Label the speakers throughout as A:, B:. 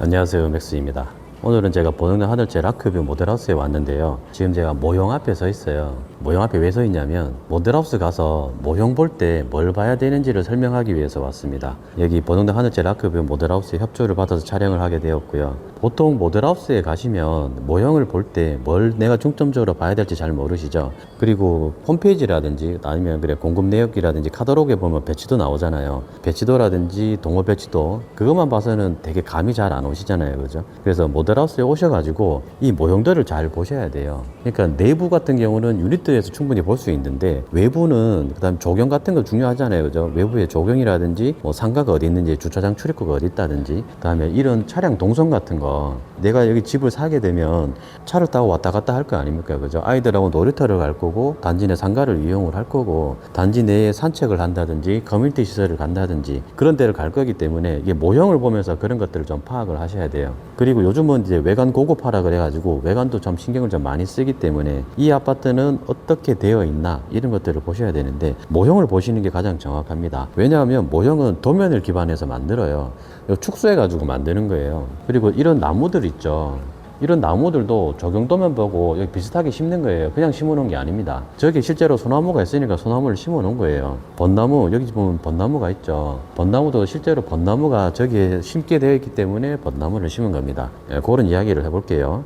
A: 안녕하세요 맥스입니다. 오늘은 제가 보능된 하늘재 라크뷰 모델하우스에 왔는데요. 지금 제가 모형 앞에 서 있어요. 모형 앞에 왜 서 있냐면 모델하우스 가서 모형 볼 때 뭘 봐야 되는지를 설명하기 위해서 왔습니다. 여기 보능된 하늘재 라크뷰 모델하우스에 협조를 받아서 촬영을 하게 되었고요. 보통 모델하우스에 가시면 모형을 볼 때 뭘 내가 중점적으로 봐야 될지 잘 모르시죠 그리고 홈페이지라든지 아니면 그래 공급 내역이라든지 카talog에 보면 배치도 나오잖아요. 배치도라든지 동호 배치도 그것만 봐서는 되게 감이 잘 안 오시잖아요. 그죠? 그래서 모델하우스에 오셔가지고 이 모형들을 잘 보셔야 돼요. 그러니까 내부 같은 경우는 유닛들에서 충분히 볼 수 있는데 외부는 그다음 조경 같은 거 중요하잖아요. 그죠? 외부에 조경이라든지 뭐 상가가 어디 있는지 주차장 출입구가 어디 있다든지 그다음에 이런 차량 동선 같은 거 내가 여기 집을 사게 되면 차를 타고 왔다 갔다 할 거 아닙니까? 그죠? 아이들하고 놀이터를 갈 거고 단지 내 상가를 이용을 할 거고 단지 내에 산책을 한다든지 커뮤니티 시설을 간다든지 그런 데를 갈 거기 때문에 이게 모형을 보면서 그런 것들을 좀 파악을 하셔야 돼요. 그리고 요즘은 이제 외관 고급화라 그래가지고 외관도 좀 신경을 좀 많이 쓰기 때문에 이 아파트는 어떻게 되어 있나 이런 것들을 보셔야 되는데 모형을 보시는 게 가장 정확합니다. 왜냐하면 모형은 도면을 기반해서 만들어요. 축소해 가지고 만드는 거예요. 그리고 이런 나무들 있죠 이런 나무들도 적용도면 보고 여기 비슷하게 심는 거예요. 그냥 심어 놓은 게 아닙니다. 저기 실제로 소나무가 있으니까 소나무를 심어 놓은 거예요. 벚나무, 여기 보면 벚나무가 있죠. 벚나무도 실제로 벚나무가 저기에 심게 되어 있기 때문에 벚나무를 심은 겁니다. 예, 그런 이야기를 해볼게요.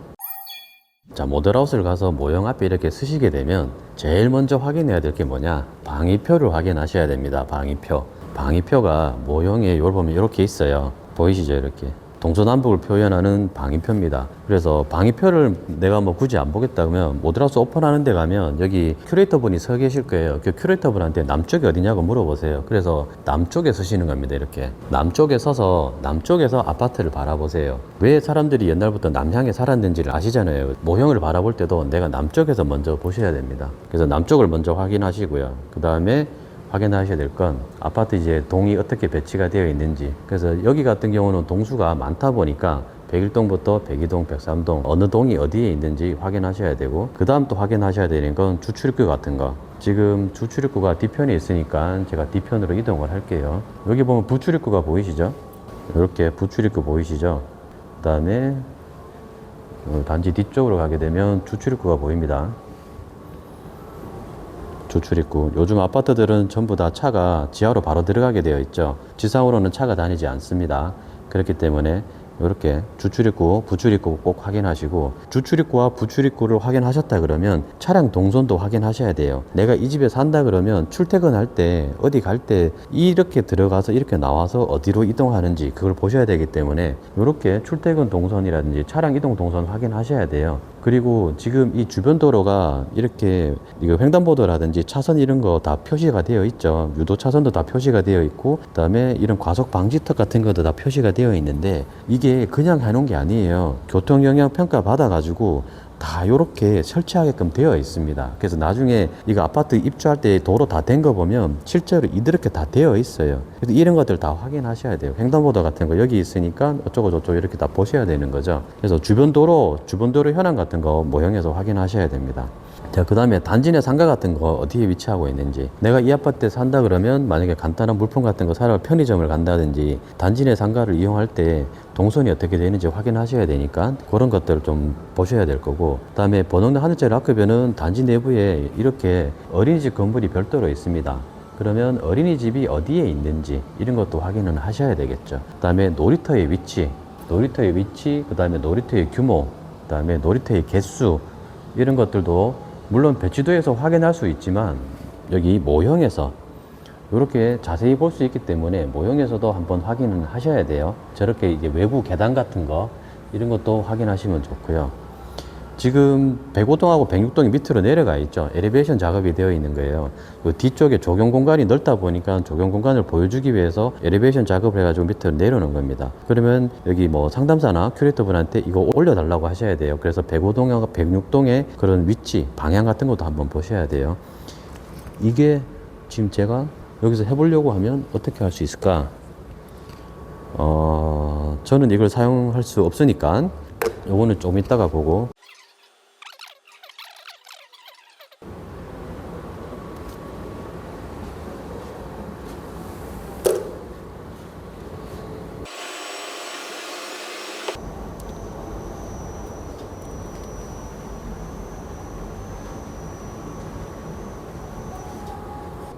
A: 자, 모델하우스를 가서 모형 앞에 이렇게 쓰시게 되면 제일 먼저 확인해야 될 게 뭐냐? 방위표를 확인하셔야 됩니다. 방위표. 방위표가 모형에 요걸 보면 이렇게 있어요. 보이시죠? 이렇게. 동서남북을 표현하는 방위표입니다. 그래서 방위표를 내가 뭐 굳이 안 보겠다 그러면 모델하우스 오픈하는 데 가면 여기 큐레이터 분이 서 계실 거예요. 그 큐레이터 분한테 남쪽이 어디냐고 물어보세요. 그래서 남쪽에 서시는 겁니다. 이렇게. 남쪽에 서서 남쪽에서 아파트를 바라보세요. 왜 사람들이 옛날부터 남향에 살았는지를 아시잖아요. 모형을 바라볼 때도 내가 남쪽에서 먼저 보셔야 됩니다. 그래서 남쪽을 먼저 확인하시고요. 그 다음에 확인하셔야 될 건 아파트 이제 동이 어떻게 배치가 되어 있는지 그래서 여기 같은 경우는 동수가 많다 보니까 101동부터 102동, 103동 어느 동이 어디에 있는지 확인하셔야 되고 그 다음 또 확인하셔야 되는 건 주출입구 같은 거 지금 주출입구가 뒤편에 있으니까 제가 뒤편으로 이동을 할게요 여기 보면 부출입구가 보이시죠? 이렇게 부출입구 보이시죠? 그 다음에 단지 뒤쪽으로 가게 되면 주출입구가 보입니다 주출입구. 요즘 아파트들은 전부 다 차가 지하로 바로 들어가게 되어 있죠. 지상으로는 차가 다니지 않습니다. 그렇기 때문에 이렇게 주출입구, 부출입구 꼭 확인하시고 주출입구와 부출입구를 확인하셨다 그러면 차량 동선도 확인하셔야 돼요. 내가 이 집에 산다 그러면 출퇴근할 때 어디 갈 때 이렇게 들어가서 이렇게 나와서 어디로 이동하는지 그걸 보셔야 되기 때문에 이렇게 출퇴근 동선이라든지 차량 이동 동선 확인하셔야 돼요. 그리고 지금 이 주변 도로가 이렇게 이거 횡단보도라든지 차선 이런 거 다 표시가 되어 있죠. 유도 차선도 다 표시가 되어 있고 그다음에 이런 과속 방지턱 같은 것도 다 표시가 되어 있는데 이게 그냥 해놓은 게 아니에요. 교통 영향 평가 받아가지고 다 이렇게 설치하게끔 되어 있습니다. 그래서 나중에 이거 아파트 입주할 때 도로 다 된 거 보면 실제로 이렇게 다 되어 있어요. 그래서 이런 것들 다 확인하셔야 돼요. 횡단보도 같은 거 여기 있으니까 어쩌고 저쩌고 이렇게 다 보셔야 되는 거죠. 그래서 주변 도로, 주변 도로 현황 같은 거 모형에서 확인하셔야 됩니다. 자, 그 다음에 단지 내 상가 같은 거 어디에 위치하고 있는지. 내가 이 아파트에 산다 그러면 만약에 간단한 물품 같은 거 사러 편의점을 간다든지 단지 내 상가를 이용할 때 동선이 어떻게 되는지 확인하셔야 되니까 그런 것들을 좀 보셔야 될 거고. 그 다음에 번호는 하늘짜리 학급에는 단지 내부에 이렇게 어린이집 건물이 별도로 있습니다. 그러면 어린이집이 어디에 있는지 이런 것도 확인은 하셔야 되겠죠. 그 다음에 놀이터의 위치, 놀이터의 위치, 그 다음에 놀이터의 규모, 그 다음에 놀이터의 개수 이런 것들도 물론 배치도에서 확인할 수 있지만 여기 모형에서 이렇게 자세히 볼 수 있기 때문에 모형에서도 한번 확인을 하셔야 돼요. 저렇게 이제 외부 계단 같은 거 이런 것도 확인하시면 좋고요. 지금 105동하고 106동이 밑으로 내려가 있죠. 엘리베이션 작업이 되어 있는 거예요. 그 뒤쪽에 조경 공간이 넓다 보니까 조경 공간을 보여주기 위해서 엘리베이션 작업을 해가지고 밑으로 내려놓은 겁니다. 그러면 여기 뭐 상담사나 큐레이터 분한테 이거 올려달라고 하셔야 돼요. 그래서 105동하고 106동의 그런 위치, 방향 같은 것도 한번 보셔야 돼요. 이게 지금 제가 여기서 해보려고 하면 어떻게 할 수 있을까? 어, 저는 이걸 사용할 수 없으니까 요거는 좀 이따가 보고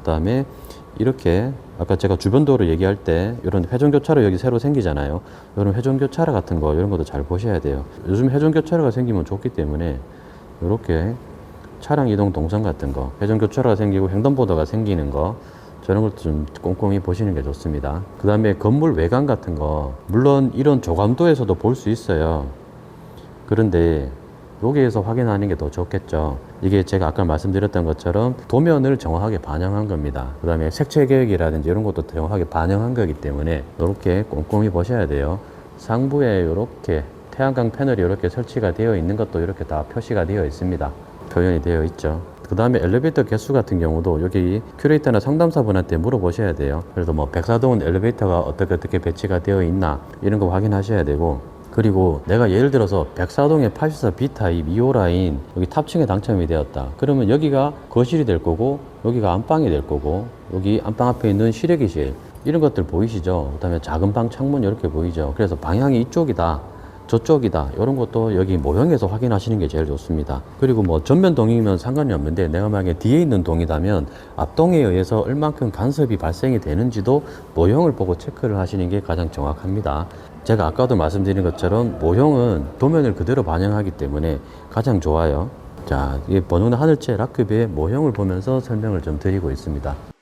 A: 그다음에 이렇게 아까 제가 주변 도로 얘기할 때 이런 회전 교차로 여기 새로 생기잖아요. 이런 회전 교차로 같은 거 이런 것도 잘 보셔야 돼요. 요즘 회전 교차로가 생기면 좋기 때문에 이렇게 차량 이동 동선 같은 거, 회전 교차로가 생기고 횡단보도가 생기는 거 저런 것도 좀 꼼꼼히 보시는 게 좋습니다. 그 다음에 건물 외관 같은 거, 물론 이런 조감도에서도 볼 수 있어요. 그런데 여기에서 확인하는 게 더 좋겠죠. 이게 제가 아까 말씀드렸던 것처럼 도면을 정확하게 반영한 겁니다. 그 다음에 색채 계획이라든지 이런 것도 정확하게 반영한 거기 때문에 이렇게 꼼꼼히 보셔야 돼요. 상부에 이렇게 태양광 패널이 이렇게 설치가 되어 있는 것도 이렇게 다 표시가 되어 있습니다. 표현이 되어 있죠. 그 다음에 엘리베이터 개수 같은 경우도 여기 큐레이터나 상담사분한테 물어보셔야 돼요. 그래서 뭐 백사동은 엘리베이터가 어떻게 어떻게 배치가 되어 있나 이런 거 확인하셔야 되고 그리고 내가 예를 들어서 백사동의 84 B타입 2호 라인 여기 탑층에 당첨이 되었다. 그러면 여기가 거실이 될 거고 여기가 안방이 될 거고 여기 안방 앞에 있는 실외기실 이런 것들 보이시죠? 그다음에 작은 방 창문 이렇게 보이죠? 그래서 방향이 이쪽이다. 저쪽이다. 이런 것도 여기 모형에서 확인하시는 게 제일 좋습니다. 그리고 뭐 전면 동이면 상관이 없는데 내가 만약에 뒤에 있는 동이다면 앞동에 의해서 얼만큼 간섭이 발생이 되는지도 모형을 보고 체크를 하시는 게 가장 정확합니다. 제가 아까도 말씀드린 것처럼 모형은 도면을 그대로 반영하기 때문에 가장 좋아요. 자, 이 번호는 하늘채 라크비의 모형을 보면서 설명을 좀 드리고 있습니다.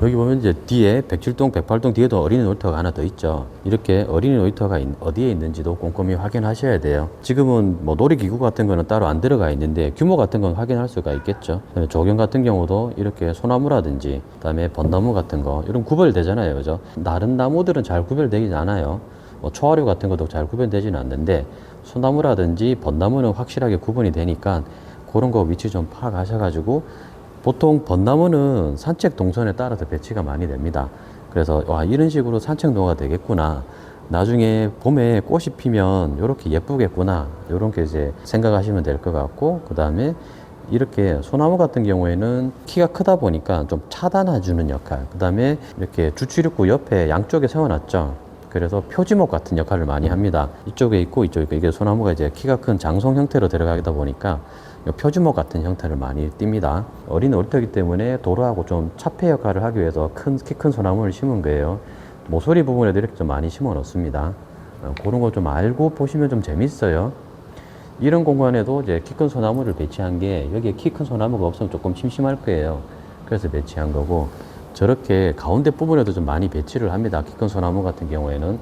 A: 여기 보면 이제 뒤에 107동, 108동 뒤에도 어린이 놀이터가 하나 더 있죠. 이렇게 어린이 놀이터가 있- 어디에 있는지도 꼼꼼히 확인하셔야 돼요. 지금은 뭐 놀이기구 같은 거는 따로 안 들어가 있는데 규모 같은 건 확인할 수가 있겠죠. 조경 같은 경우도 이렇게 소나무라든지 그다음에 벚나무 같은 거 이런 구별되잖아요. 그죠? 다른 나무들은 잘 구별되지 않아요. 뭐 초화류 같은 것도 잘 구별되지는 않는데 소나무라든지 벚나무는 확실하게 구분이 되니까 그런 거 위치 좀 파악하셔가지고 보통 벚나무는 산책 동선에 따라서 배치가 많이 됩니다. 그래서 와 이런 식으로 산책로가 되겠구나. 나중에 봄에 꽃이 피면 이렇게 예쁘겠구나. 이렇게 이제 생각하시면 될 것 같고 그 다음에 이렇게 소나무 같은 경우에는 키가 크다 보니까 좀 차단해주는 역할. 그 다음에 이렇게 주출입구 옆에 양쪽에 세워놨죠. 그래서 표지목 같은 역할을 많이 합니다. 이쪽에 있고 이쪽에 있고 이게 소나무가 이제 키가 큰 장성 형태로 들어가다 보니까 이 표지목 같은 형태를 많이 띱니다. 어린 놀이터이기 때문에 도로하고 좀 차폐 역할을 하기 위해서 큰 키 큰 소나무를 심은 거예요. 모서리 부분에도 이렇게 좀 많이 심어 놓습니다. 어, 그런 거 좀 알고 보시면 좀 재밌어요. 이런 공간에도 이제 키 큰 소나무를 배치한 게 여기에 키 큰 소나무가 없으면 조금 심심할 거예요. 그래서 배치한 거고 저렇게 가운데 부분에도 좀 많이 배치를 합니다. 키큰 소나무 같은 경우에는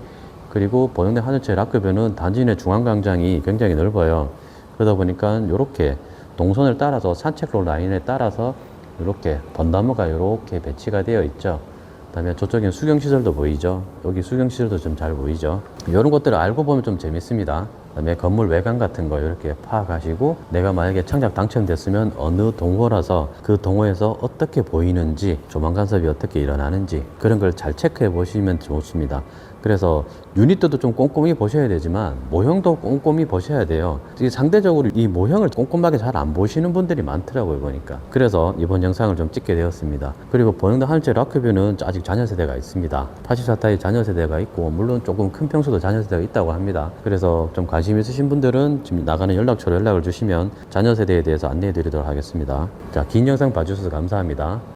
A: 그리고 보령대 하늘채 락급에는 단지 내 중앙 광장이 굉장히 넓어요. 그러다 보니까 이렇게 동선을 따라서 산책로 라인에 따라서 이렇게 벚나무가 이렇게 배치가 되어 있죠. 그다음에 저쪽엔 수경시설도 보이죠. 여기 수경시설도 좀 잘 보이죠. 이런 것들을 알고 보면 좀 재밌습니다. 그다음에 건물 외관 같은 거 이렇게 파악하시고 내가 만약에 창작 당첨됐으면 어느 동호라서 그 동호에서 어떻게 보이는지 조망 간섭이 어떻게 일어나는지 그런 걸 잘 체크해 보시면 좋습니다. 그래서 유닛도 좀 꼼꼼히 보셔야 되지만 모형도 꼼꼼히 보셔야 돼요. 상대적으로 이 모형을 꼼꼼하게 잘 안 보시는 분들이 많더라고요 보니까. 그래서 이번 영상을 좀 찍게 되었습니다. 그리고 보령도 하늘채 라크뷰는 아직 자녀 세대가 있습니다. 84타입 자녀 세대가 있고 물론 조금 큰 평수도 자녀 세대가 있다고 합니다. 그래서 좀 관심 있으신 분들은 지금 나가는 연락처로 연락을 주시면 자녀 세대에 대해서 안내해 드리도록 하겠습니다. 자, 긴 영상 봐주셔서 감사합니다.